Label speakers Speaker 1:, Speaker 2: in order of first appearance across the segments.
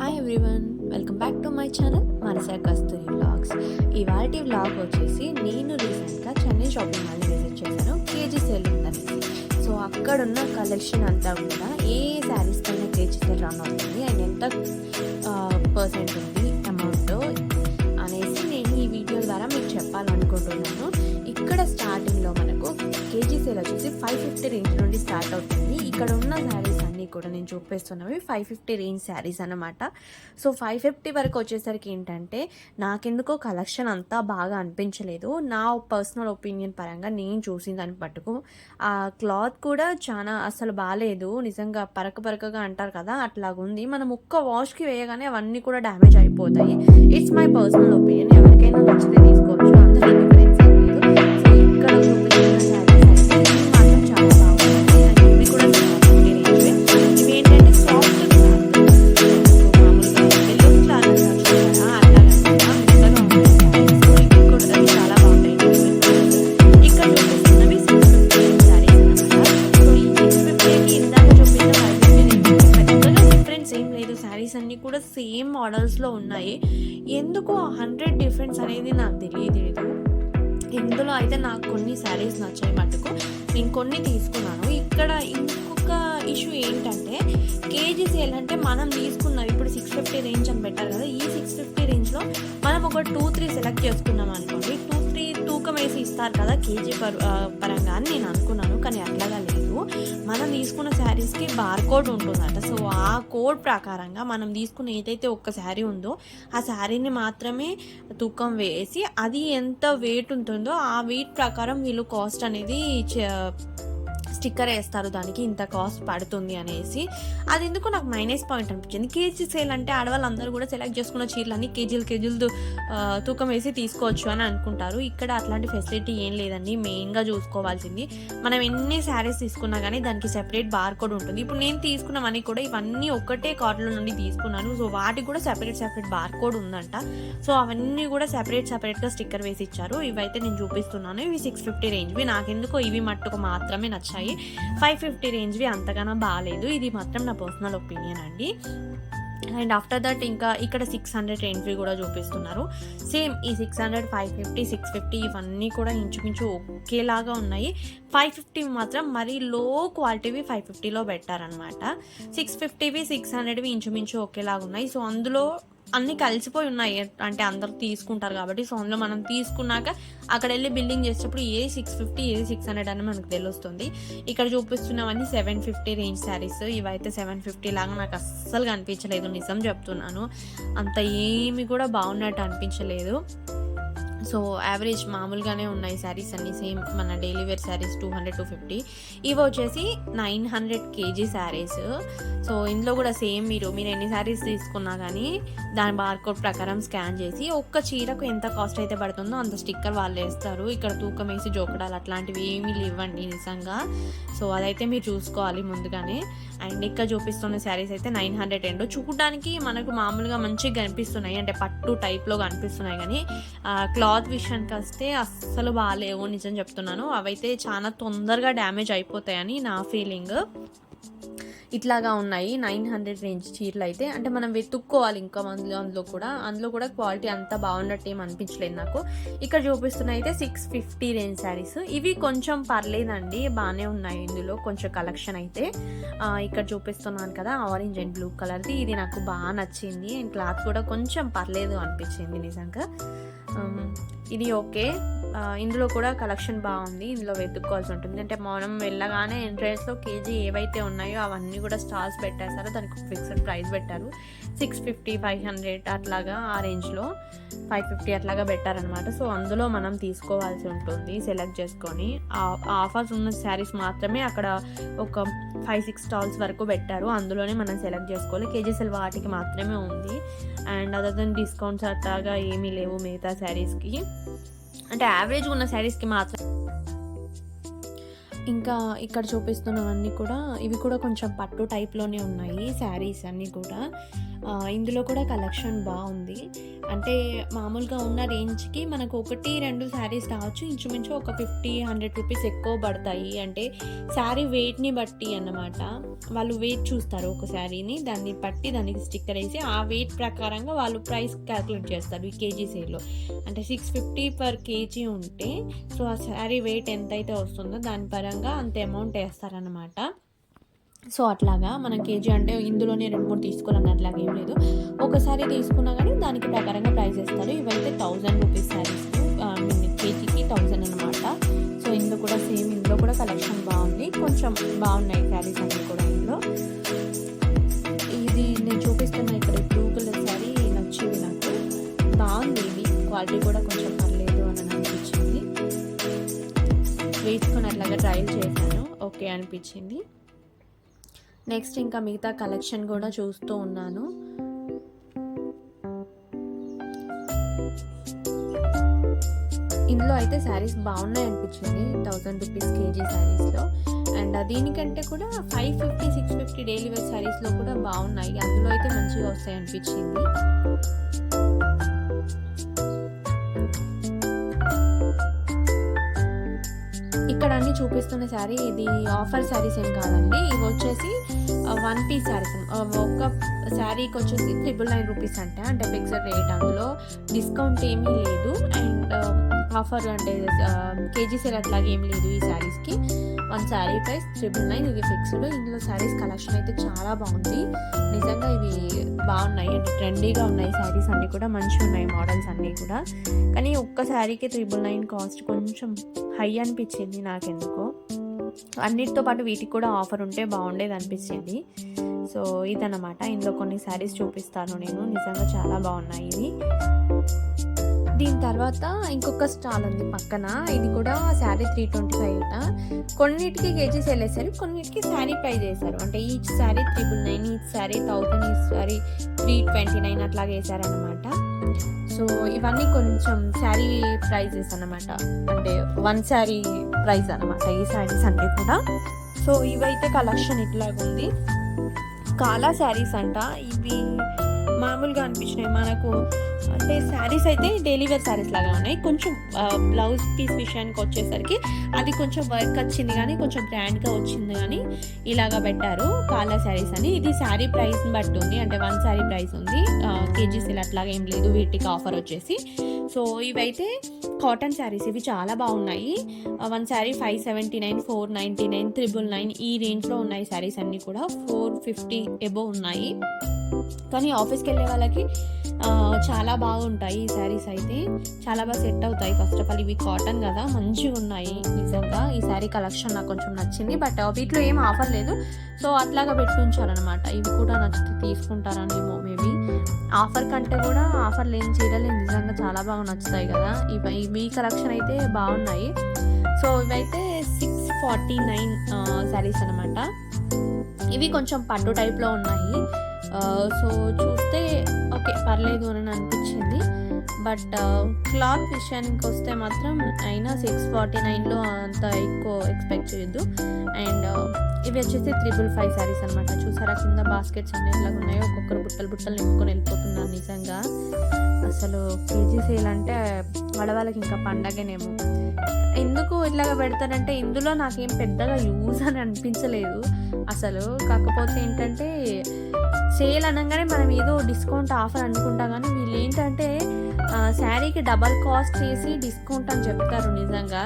Speaker 1: Hi everyone welcome back to my channel Manasa Kasturi vlogs ఇవాటి vlog వచ్చేసి నేను రీసెంట్గా చెన్నై షాపింగ్ మాల్ని విజిట్ చేశాను కేజీ సేల్ ఉందనేసి. సో అక్కడున్న కలెక్షన్ అంతా కూడా ఏ శారీస్ కన్నా కేజీ సేల్ రన్ అవుతుంది అండ్ ఎంత పర్సెంట్ ఉంది అమౌంట్ అనేసి నేను ఈ వీడియో ద్వారా మీకు చెప్పాలనుకుంటున్నాను. ఇక్కడ స్టార్టింగ్లో మనకు కేజీ సేల్ వచ్చేసి ఫైవ్ ఫిఫ్టీ రేంజ్ నుండి స్టార్ట్ అవుతుంది. ఇక్కడ ఉన్న శారీస్ అన్నీ కూడా నేను చూపిస్తున్నవి ఫైవ్ ఫిఫ్టీ రేంజ్ శారీస్ అనమాట సో ఫైవ్ ఫిఫ్టీ వరకు వచ్చేసరికి ఏంటంటే నాకెందుకో కలెక్షన్ అంతా బాగా అనిపించలేదు. నా పర్సనల్ ఒపీనియన్ పరంగా నేను చూసిన దాన్ని పట్టుకు ఆ క్లాత్ కూడా చాలా అసలు బాగాలేదు నిజంగా పరక పరకగా అంటారు కదా అట్లాగుంది. మనం ఒక్క వాష్కి వేయగానే అవన్నీ కూడా డ్యామేజ్ అయిపోతాయి. ఇట్స్ మై పర్సనల్ ఒపీనియన్ ఎవరికైనా నచ్చితే తీసుకోవచ్చు మోడల్స్లో ఉన్నాయి. ఎందుకు హండ్రెడ్ డిఫరెన్స్ అనేది నాకు తెలియదు ఇందులో అయితే నాకు కొన్ని శారీస్ నచ్చాయి మటుకు. నేను కొన్ని తీసుకున్నాను. ఇక్కడ ఇంకొక ఇష్యూ ఏంటంటే కేజీ సేల్ అంటే మనం తీసుకున్నాం. ఇప్పుడు సిక్స్ ఫిఫ్టీ రేంజ్ అని పెట్టారు కదా ఈ సిక్స్ ఫిఫ్టీ రేంజ్లో మనం ఒక టూ త్రీ సెలెక్ట్ చేసుకున్నాం అనుకోండి. టూ తూకం వేసి ఇస్తారు కదా కేజీ పర్ పరంగా అని నేను అనుకున్నాను కానీ అట్లాగా లేదు. మనం తీసుకున్న శారీస్కి బార్ కోడ్ ఉంటుందట. సో ఆ కోడ్ ప్రకారంగా మనం తీసుకున్న ఏదైతే ఒక్క శారీ ఉందో ఆ శారీని మాత్రమే తూకం వేసి అది ఎంత వెయిట్ ఉంటుందో ఆ వెయిట్ ప్రకారం వీళ్ళు కాస్ట్ అనేది స్టిక్కర్ వేస్తారు దానికి ఇంత కాస్ట్ పడుతుంది అనేసి. అది ఎందుకు నాకు మైనస్ పాయింట్ అనిపించింది. కేజీ సేల్ అంటే ఆడవాళ్ళందరూ కూడా సెలెక్ట్ చేసుకున్న చీరలన్నీ కేజీలు కేజీలు తూకం వేసి తీసుకోవచ్చు అని అనుకుంటారు. ఇక్కడ అట్లాంటి ఫెసిలిటీ ఏం లేదండి. మెయిన్గా చూసుకోవాల్సింది. మనం ఎన్ని శారీస్ తీసుకున్నా కానీ దానికి సెపరేట్ బార్ కోడ్ ఉంటుంది. ఇప్పుడు నేను తీసుకున్నవన్నీ కూడా ఇవన్నీ ఒకటే కార్డులో నుండి తీసుకున్నాను. సో వాటికి కూడా సెపరేట్ సెపరేట్ బార్ కోడ్ ఉందంట. సో అవన్నీ కూడా సెపరేట్ సెపరేట్గా స్టిక్కర్ వేసి ఇచ్చారు. ఇవైతే నేను చూపిస్తున్నాను. ఇవి సిక్స్ ఫిఫ్టీ రేంజ్వి నాకెందుకో ఇవి మట్టుకు మాత్రమే నచ్చాయి. ఫైవ్ ఫిఫ్టీ రేంజ్వి అంతగానో బాగాలేదు ఇది మాత్రం నా పర్సనల్ ఒపీనియన్ అండి. అండ్ ఆఫ్టర్ దట్ ఇంకా ఇక్కడ సిక్స్ హండ్రెడ్ రేంజ్వి కూడా చూపిస్తున్నారు. సేమ్ ఈ six hundred five fifty six fifty ఇవన్నీ కూడా ఇంచుమించు ఒకేలాగా ఉన్నాయి. ఫైవ్ ఫిఫ్టీ మాత్రం మరీ లో క్వాలిటీవి ఫైవ్ ఫిఫ్టీలో పెట్టారనమాట సిక్స్ ఫిఫ్టీవి సిక్స్ హండ్రెడ్వి ఇంచుమించు ఒకేలాగా ఉన్నాయి సో అందులో అన్నీ కలిసిపోయి ఉన్నాయి. అంటే అందరూ తీసుకుంటారు కాబట్టి సో అందులో మనం తీసుకున్నాక అక్కడ వెళ్ళి బిల్డింగ్ చేసేటప్పుడు ఏ సిక్స్ ఫిఫ్టీ ఏ సిక్స్ హండ్రెడ్ అని మనకు తెలుస్తుంది. ఇక్కడ చూపిస్తున్నవన్నీ సెవెన్ ఫిఫ్టీ రేంజ్ శారీస్. ఇవైతే సెవెన్ ఫిఫ్టీ లాగా నాకు అస్సలు కనిపించలేదు. నిజం చెప్తున్నాను. అంత ఏమి కూడా బాగున్నట్టు అనిపించలేదు. సో యావరేజ్ మామూలుగానే ఉన్నాయి శారీస్ అన్ని. సేమ్ మన daily wear sarees two hundred two fifty ఇవి వచ్చేసి nine hundred KG sarees. So ఇందులో కూడా సేమ్ మీరు మీరు ఎన్ని శారీస్ తీసుకున్నా కానీ దాని బార్కోడ్ ప్రకారం స్కాన్ చేసి ఒక్క చీరకు ఎంత కాస్ట్ అయితే పడుతుందో అంత స్టిక్కర్ వాళ్ళు వేస్తారు. ఇక్కడ తూకం వేసి జోకడాలు అట్లాంటివి ఏమీ లేవండి నిజంగా. సో అదైతే మీరు చూసుకోవాలి ముందుగానే. అండ్ ఇక్కడ చూపిస్తున్న శారీస్ అయితే నైన్ హండ్రెడ్ అండ్ చూడడానికి మనకు మామూలుగా మంచిగా కనిపిస్తున్నాయి. అంటే పట్టు టైప్లో కనిపిస్తున్నాయి కానీ క్లాత్ క్లాత్ విషయానికి వస్తే అస్సలు బాగాలేవు నిజం చెప్తున్నాను. అవైతే చాలా తొందరగా డ్యామేజ్ అయిపోతాయని నా ఫీలింగ్. ఇట్లాగా ఉన్నాయి. నైన్ హండ్రెడ్ రేంజ్ చీరలు అయితే. అంటే మనం వెతుక్కోవాలి ఇంకా అందులో అందులో కూడా. అందులో కూడా క్వాలిటీ అంతా బాగున్నట్టు ఏం అనిపించలేదు నాకు. ఇక్కడ చూపిస్తున్న అయితే సిక్స్ ఫిఫ్టీ రేంజ్ శారీస్. ఇవి కొంచెం పర్లేదండి. బాగానే ఉన్నాయి ఇందులో. కొంచెం కలెక్షన్ అయితే. ఇక్కడ చూపిస్తున్నాను కదా ఆరెంజ్ అండ్ బ్లూ కలర్ది. ఇది నాకు బాగా నచ్చింది. అండ్ క్లాత్ కూడా కొంచెం పర్లేదు అనిపించింది నిజంగా. ఉమ్, ఇది ఓకే ఆ, ఇందులో కూడా కలెక్షన్ బాగుంది. ఇందులో వెతుక్కోవాల్సి ఉంటుంది. అంటే మనం వెళ్ళగానే ఎంట్రెన్స్లో కేజీ ఏవైతే ఉన్నాయో అవన్నీ కూడా స్టాల్స్ పెట్టేశారో. దానికి ఫిక్స్డ్ ప్రైస్ పెట్టారు. సిక్స్ ఫిఫ్టీ ఫైవ్ హండ్రెడ్ అట్లాగా ఆ రేంజ్లో ఫైవ్ ఫిఫ్టీ అట్లాగా పెట్టారనమాట సో అందులో మనం తీసుకోవాల్సి ఉంటుంది సెలెక్ట్ చేసుకొని. ఆఫర్స్ ఉన్న శారీస్ మాత్రమే అక్కడ ఒక ఫైవ్ సిక్స్ స్టాల్స్ వరకు పెట్టారు. అందులోనే మనం సెలెక్ట్ చేసుకోవాలి. కేజీసీఎల్ వాటికి మాత్రమే ఉంది. అండ్ అదర్ దెన్ డిస్కౌంట్స్ అట్లాగా ఏమీ లేవు మిగతా శారీస్కి అంటే యావరేజ్ ఉన్న శారీస్కి మాత్రం ఇంకా ఇక్కడ చూపిస్తున్నవన్నీ కూడా ఇవి కూడా కొంచెం పట్టు టైప్లోనే ఉన్నాయి శారీస్ అన్నీ కూడా. ఇందులో కూడా కలెక్షన్ బాగుంది. అంటే మామూలుగా ఉన్న రేంజ్కి మనకు ఒకటి రెండు శారీస్ రావచ్చు. ఇంచుమించు ఒక ఫిఫ్టీ హండ్రెడ్ రూపీస్ ఎక్కువ పడతాయి. అంటే శారీ వెయిట్ని బట్టి అన్నమాట. వాళ్ళు వెయిట్ చూస్తారు ఒక శారీని. దాన్ని బట్టి దానికి స్టిక్కర్ వేసి ఆ వెయిట్ ప్రకారంగా వాళ్ళు ప్రైస్ క్యాలిక్యులేట్ చేస్తారు ఈ కేజీ సేల్లో. అంటే సిక్స్ ఫిఫ్టీ పర్ కేజీ ఉంటే సో ఆ శారీ వెయిట్ ఎంతైతే వస్తుందో దాని పరంగా అంత అమౌంట్ వేస్తారనమాట సో అట్లాగా మనం కేజీ అంటే ఇందులోనే రెండు మూడు తీసుకోవాలని అట్లాగే ఏం లేదు. ఒకసారి తీసుకున్నా కానీ దానికి ప్రకారంగా ప్రైస్ ఇస్తారు ఇవైతే థౌజండ్ రూపీస్ శారీస్ కేజీకి థౌజండ్ అనమాట సో ఇందులో కూడా సేమ్ ఇందులో కూడా కలెక్షన్ బాగుంది. కొంచెం బాగున్నాయి శారీస్ అన్నీ కూడా ఇందులో. ఇది నేను చూపిస్తున్న ఇక్కడ బ్లూ కలర్ శారీ నచ్చింది నాకు. బాగుంది ఇది. క్వాలిటీ కూడా కొంచెం పర్లేదు అని అనిపించింది. వేసుకొని అట్లాగా ట్రయల్ చేశాను. ఓకే అనిపించింది. నెక్స్ట్ ఇంకా మిగతా కలెక్షన్ కూడా చూస్తూ ఉన్నాను. ఇందులో అయితే శారీస్ బాగున్నాయి అనిపించింది థౌజండ్ రూపీస్ కేజీ శారీస్లో. అండ్ దీనికంటే కూడా five fifty six fifty daily wear శారీస్లో కూడా బాగున్నాయి. అందులో అయితే మంచిగా వస్తాయి అనిపించింది చూపిస్తున్న శారీ ఇది ఆఫర్ శారీస్ ఏం కాదండి. ఇవి వచ్చేసి వన్ పీస్ శారీస్ ఒక శారీకి వచ్చేసి త్రిబుల్ నైన్ రూపీస్ అంటే. అంటే ఫిక్స్డ్ రేట్ అందులో. డిస్కౌంట్ ఏమీ లేదు. అండ్ ఆఫర్ అంటే కేజీ సేల్ అట్లాగే ఏం లేదు ఈ శారీస్కి. One saree price triple nine. ఇది ఫిక్స్డ్ ఇందులో శారీస్ కలెక్షన్ అయితే చాలా బాగుంది. నిజంగా ఇవి బాగున్నాయి. అంటే ట్రెండీగా ఉన్నాయి శారీస్ అన్నీ కూడా. మంచిగా ఉన్నాయి మోడల్స్ అన్నీ కూడా. కానీ ఒక్క శారీకి త్రిబుల్ నైన్ కాస్ట్ కొంచెం హై అనిపించింది నాకెందుకో. అన్నిటితో పాటు వీటికి కూడా ఆఫర్ ఉంటే బాగుండేది అనిపించింది. సో ఇదన్నమాట. ఇందులో కొన్ని శారీస్ చూపిస్తాను నేను. నిజంగా చాలా బాగున్నాయి ఇవి. దీని తర్వాత ఇంకొక స్టాల్ ఉంది పక్కన. ఇది కూడా శారీ త్రీ ట్వంటీ ఫైవ్ కొన్నిటికి కేజీ సేల్ కొన్నిటికి శారీ ప్రైజ్ వేశారు అంటే each saree triple nine each saree thousand each saree three twenty nine అట్లాగే వేసారనమాట సో ఇవన్నీ కొంచెం శారీ ప్రైజెస్ అన్నమాట. అంటే వన్ శారీ ప్రైస్ అన్నమాట ఈ శారీస్ అంటే కూడా. సో ఇవైతే కలెక్షన్ ఇట్లాగుంది. కాలా శారీస్ అంట. ఇవి మామూలుగా అనిపించినాయి. మనకు అంటే శారీస్ అయితే డైలీ వేర్ శారీస్ లాగా ఉన్నాయి. కొంచెం బ్లౌజ్ పీస్ విషయానికి వచ్చేసరికి అది కొంచెం వర్క్ వచ్చింది కానీ కొంచెం గ్రాండ్గా వచ్చింది కానీ ఇలాగా పెట్టారు. కాలా శారీస్ అని. ఇది శారీ ప్రైస్ని బట్టి ఉంది. అంటే వన్ శారీ ప్రైస్ ఉంది. కేజీస్ ఇలా అట్లాగా ఏం లేదు. వీటికి ఆఫర్ వచ్చేసి. సో ఇవైతే కాటన్ శారీస్. ఇవి చాలా బాగున్నాయి. One saree five seventy nine four ninety nine triple nine ఈ రేంజ్లో ఉన్నాయి శారీస్ అన్నీ కూడా. ఫోర్ ఫిఫ్టీ ఎబో ఉన్నాయి. కానీ ఆఫీస్కి వెళ్ళే వాళ్ళకి చాలా బాగుంటాయి ఈ శారీస్ అయితే. చాలా బాగా సెట్ అవుతాయి. ఫస్ట్ ఆఫ్ ఆల్ ఇవి కాటన్ కదా మంచిగా ఉన్నాయి నిజంగా. ఈ శారీ కలెక్షన్ నాకు కొంచెం నచ్చింది బట్ వీటిలో ఏం ఆఫర్ లేదు. సో అట్లాగా పెట్టి ఇవి కూడా నచ్చితే తీసుకుంటారనేమో మేబీ ఆఫర్ కంటే కూడా ఆఫర్ లేని చీరలు నిజంగా చాలా బాగా నచ్చుతాయి కదా. ఇవి ఇవి కలెక్షన్ అయితే బాగున్నాయి. సో ఇవైతే సిక్స్ ఫార్టీ నైన్ శారీస్ అనమాట ఇవి కొంచెం పట్టు టైప్లో ఉన్నాయి. Uh, సో చూస్తే ఓకే పర్లేదు అని అనిపించింది. బట్ క్లాత్ uh, విషయానికి వస్తే మాత్రం అయినా సిక్స్ ఫార్టీ నైన్లో అంత ఎక్కువ ఎక్స్పెక్ట్ చేయొద్దు. అండ్ uh, ఇవి వచ్చేసి త్రిబుల్ ఫైవ్ శారీస్ అనమాట చూసారా? కింద బాస్కెట్స్ అన్ని ఎట్లాగా ఉన్నాయో? ఒక్కొక్కరు బుట్టలు బుట్టలు నింపుకొని వెళ్ళిపోతున్నారు నిజంగా. అసలు కేజీ సేల్ అంటే ఆడవాళ్ళకి ఇంకా పండగనేమో. ఎందుకు ఇట్లాగా పెడతారంటే ఇందులో నాకేం పెద్దగా యూజ్ అని అనిపించలేదు. అసలు కాకపోతే ఏంటంటే సేల్ అనగానే మనం ఏదో డిస్కౌంట్ ఆఫర్ అనుకుంటాం కానీ వీళ్ళు ఏంటంటే శారీకి డబల్ కాస్ట్ చేసి డిస్కౌంట్ అని చెప్తారు నిజంగా.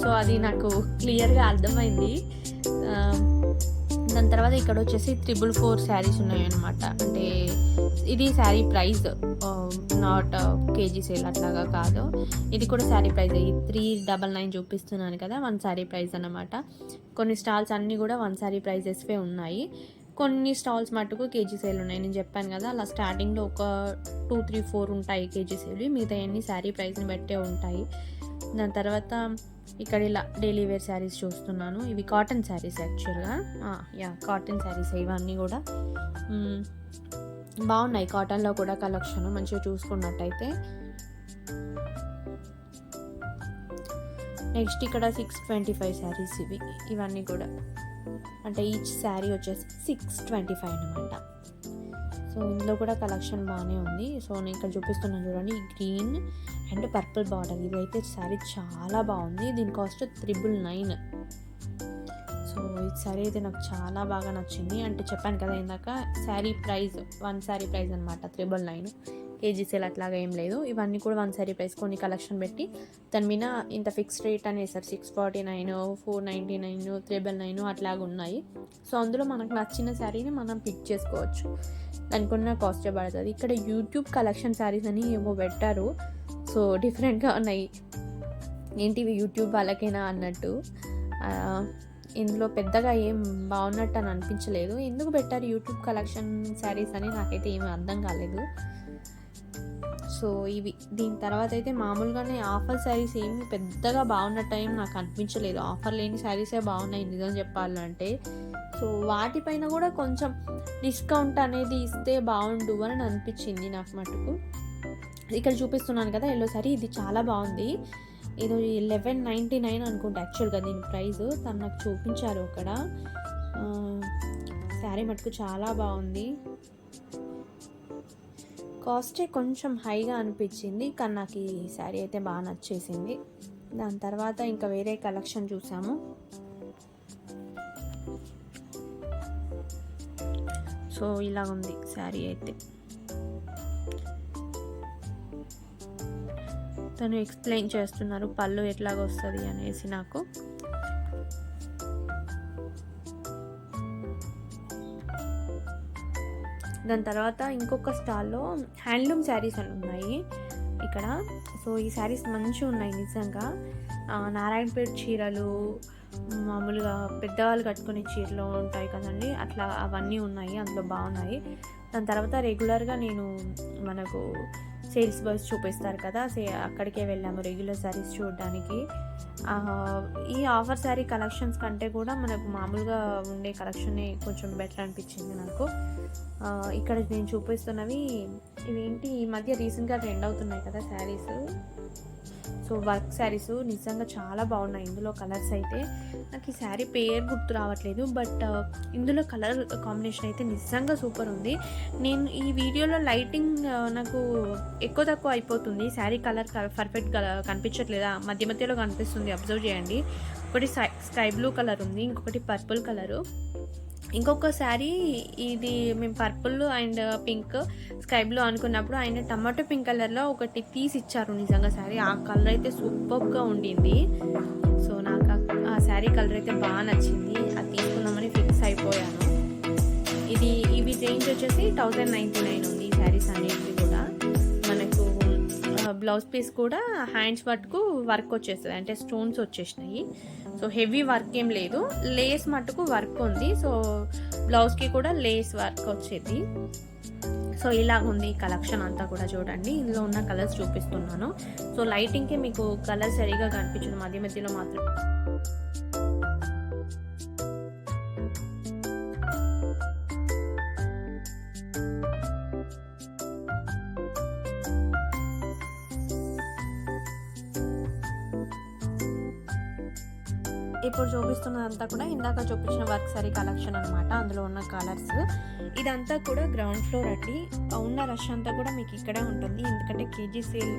Speaker 1: సో అది నాకు క్లియర్గా అర్థమైంది. దాని తర్వాత ఇక్కడ వచ్చేసి త్రిబుల్ ఫోర్ శారీస్ ఉన్నాయన్నమాట. అంటే ఇది saree price not KG sale అట్లాగా కాదు. ఇది కూడా saree price three double nine చూపిస్తున్నాను కదా వన్ శారీ ప్రైస్ అనమాట కొన్ని స్టాల్స్ అన్నీ కూడా వన్ శారీ ప్రైజెస్వే ఉన్నాయి. కొన్ని స్టాల్స్ మటుకు కేజీ సేల్ ఉన్నాయి. నేను చెప్పాను కదా అలా స్టార్టింగ్లో ఒక టూ త్రీ ఫోర్ ఉంటాయి కేజీ సేల్ మిగతా అన్ని శారీ ప్రైస్ని బట్టే ఉంటాయి. దాని తర్వాత ఇక్కడ ఇలా డైలీ వేర్ శారీస్ చూస్తున్నాను. ఇవి కాటన్ శారీస్ యాక్చువల్గా. యా కాటన్ శారీస్ ఇవన్నీ కూడా. బాగున్నాయి. కాటన్లో కూడా కలెక్షన్ మంచిగా చూసుకున్నట్టయితే. నెక్స్ట్ ఇక్కడ సిక్స్ ట్వంటీ ఫైవ్ శారీస్ ఇవి. ఇవన్నీ కూడా. అంటే ఈచ్ శారీ వచ్చేసి సిక్స్ ట్వంటీ ఫైవ్ అనమాట సో ఇందులో కూడా కలెక్షన్ బాగానే ఉంది. సో నేను ఇక్కడ చూపిస్తున్నాను చూడండి. ఈ గ్రీన్ అండ్ పర్పుల్ బార్డర్ ఇదైతే శారీ చాలా బాగుంది. దీని కాస్ట్ త్రిబుల్ నైన్ సో ఈ శారీ అయితే నాకు చాలా బాగా నచ్చింది. అంటే చెప్పాను కదా ఇందాక saree price one saree price అనమాట త్రిబుల్ నైన్ కేజీ సేల్ అట్లాగా ఏం లేదు. ఇవన్నీ కూడా వన్ శారీ ప్రైస్ కొన్ని కలెక్షన్ పెట్టి దాని మీద ఇంత ఫిక్స్డ్ రేట్ అని వేస్తారు six forty nine four ninety nine triple nine అట్లాగా ఉన్నాయి. సో అందులో మనకు నచ్చిన శారీని మనం పిక్ చేసుకోవచ్చు. దానికి ఉన్న కాస్టే పడుతుంది. ఇక్కడ యూట్యూబ్ కలెక్షన్ శారీస్ అని ఏమో పెట్టారు. సో డిఫరెంట్గా ఉన్నాయి. ఏంటివి యూట్యూబ్ వాళ్ళకైనా అన్నట్టు. ఇందులో పెద్దగా ఏం బాగున్నట్టు అని అనిపించలేదు. ఎందుకు పెట్టారు యూట్యూబ్ కలెక్షన్ శారీస్ అని నాకైతే ఏమీ అర్థం కాలేదు. సో ఇవి దీని తర్వాత అయితే మామూలుగానే ఆఫర్ శారీస్ ఏమి పెద్దగా బాగున్నట్టు ఏం నాకు అనిపించలేదు. ఆఫర్ లేని శారీసే బాగున్నాయి నిజం చెప్పాలంటే. సో వాటిపైన కూడా కొంచెం డిస్కౌంట్ అనేది ఇస్తే బాగుండు అని అనిపించింది నాకు మటుకు. ఇక్కడ చూపిస్తున్నాను కదా ఎల్లో సారీ ఇది చాలా బాగుంది. ఇది లెవెన్ నైంటీ నైన్ అనుకుంటా యాక్చువల్గా దీని ప్రైస్. తను నాకు చూపించారు అక్కడ. శారీ మటుకు చాలా బాగుంది. కాస్టే కొంచెం హైగా అనిపించింది కానీ నాకు ఈ శారీ అయితే బాగా నచ్చేసింది. దాని తర్వాత ఇంకా వేరే కలెక్షన్ చూసాము. సో ఇలా ఉంది శారీ అయితే. తను ఎక్స్ప్లెయిన్ చేస్తున్నారు పళ్ళు ఎట్లాగొస్తుంది అనేసి నాకు. దాని తర్వాత ఇంకొక స్టాల్లో హ్యాండ్లూమ్ శారీస్ అని ఉన్నాయి. ఇక్కడ సో ఈ శారీస్ మంచిగా ఉన్నాయి నిజంగా. నారాయణపేట చీరలు మామూలుగా పెద్దవాళ్ళు కట్టుకునే చీరలు ఉంటాయి కదండి. అట్లా అవన్నీ ఉన్నాయి అందులో బాగున్నాయి. దాని తర్వాత రెగ్యులర్గా నేను మనకు సేల్స్ బాయ్స్ చూపిస్తారు కదా సే అక్కడికే వెళ్ళాము రెగ్యులర్ శారీస్ చూడడానికి. ఈ ఆఫర్ శారీ కలెక్షన్స్ కంటే కూడా మనకు మామూలుగా ఉండే కలెక్షనే కొంచెం బెటర్ అనిపించింది నాకు. ఇక్కడ నేను చూపిస్తున్నవి ఇవేంటి ఈ మధ్య రీసెంట్గా ట్రెండ్ అవుతున్నాయి కదా శారీస్ సో వర్క్ శారీస్ నిజంగా చాలా బాగున్నాయి. ఇందులో కలర్స్ అయితే నాకు ఈ శారీ పేరు గుర్తు రావట్లేదు బట్ ఇందులో కలర్ కాంబినేషన్ అయితే నిజంగా సూపర్ ఉంది. నేను ఈ వీడియోలో లైటింగ్ నాకు ఎక్కువ తక్కువ అయిపోతుంది. శారీ కలర్ పర్ఫెక్ట్ కలర్ కనిపించట్లేదా? మధ్య మధ్యలో కనిపిస్తుంది. అబ్జర్వ్ చేయండి. ఒకటి స్కై బ్లూ కలర్ ఉంది. ఇంకొకటి పర్పుల్ కలరు. ఇంకొక శారీ ఇది మేము purple and pink sky blue అనుకున్నప్పుడు ఆయన టమాటో పింక్ కలర్లో ఒకటి తీసి ఇచ్చారు నిజంగా శారీ. ఆ కలర్ అయితే సూపర్గా ఉండింది. సో నాకు ఆ- శారీ కలర్ అయితే బాగా నచ్చింది. అది తీసుకుందామని ఫిక్స్ అయిపోయాను. ఇది ఇవి రేంజ్ వచ్చేసి థౌజండ్ నైంటీ నైన్ ఉంది ఈ శారీస్ అన్నిటివి కూడా. బ్లౌజ్ పీస్ కూడా హ్యాండ్స్ మటుకు వర్క్ వచ్చేస్తుంది. అంటే స్టోన్స్ వచ్చేసినాయి. సో హెవీ వర్క్ ఏం లేదు. లేస్ మటుకు వర్క్ ఉంది. సో బ్లౌజ్కి కూడా లేస్ వర్క్ వచ్చేది. సో ఇలా ఉంది కలెక్షన్ అంతా కూడా చూడండి. ఇందులో ఉన్న కలర్స్ చూపిస్తున్నాను. సో లైటింగ్కి మీకు కలర్ సరిగా కనిపించదు. మధ్య మధ్యలో మాత్రం చూపిస్తున్నదంతా కూడా ఇందాక చూపించిన వర్క్ సారీ కలెక్షన్ అనమాట అందులో ఉన్న కలర్స్. ఇదంతా కూడా గ్రౌండ్ ఫ్లోర్ అండి. ఉన్న రష్ అంతా కూడా మీకు ఇక్కడే ఉంటుంది. ఎందుకంటే కేజీ సేల్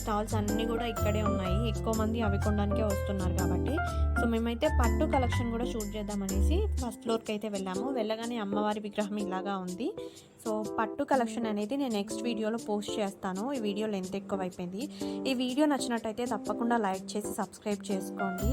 Speaker 1: స్టాల్స్ అన్నీ కూడా ఇక్కడే ఉన్నాయి. ఎక్కువ మంది అవి కొనడానికే వస్తున్నారు కాబట్టి. సో మేమైతే పట్టు కలెక్షన్ కూడా షూట్ చేద్దామనేసి ఫస్ట్ ఫ్లోర్కి అయితే వెళ్ళాము. వెళ్ళగానే అమ్మవారి విగ్రహం ఇలాగా ఉంది. సో పట్టు కలెక్షన్ అనేది నేను నెక్స్ట్ వీడియోలో పోస్ట్ చేస్తాను. ఈ వీడియో లెంత్ ఎక్కువ అయిపోయింది. ఈ వీడియో నచ్చినట్టయితే తప్పకుండా లైక్ చేసి సబ్స్క్రైబ్ చేసుకోండి.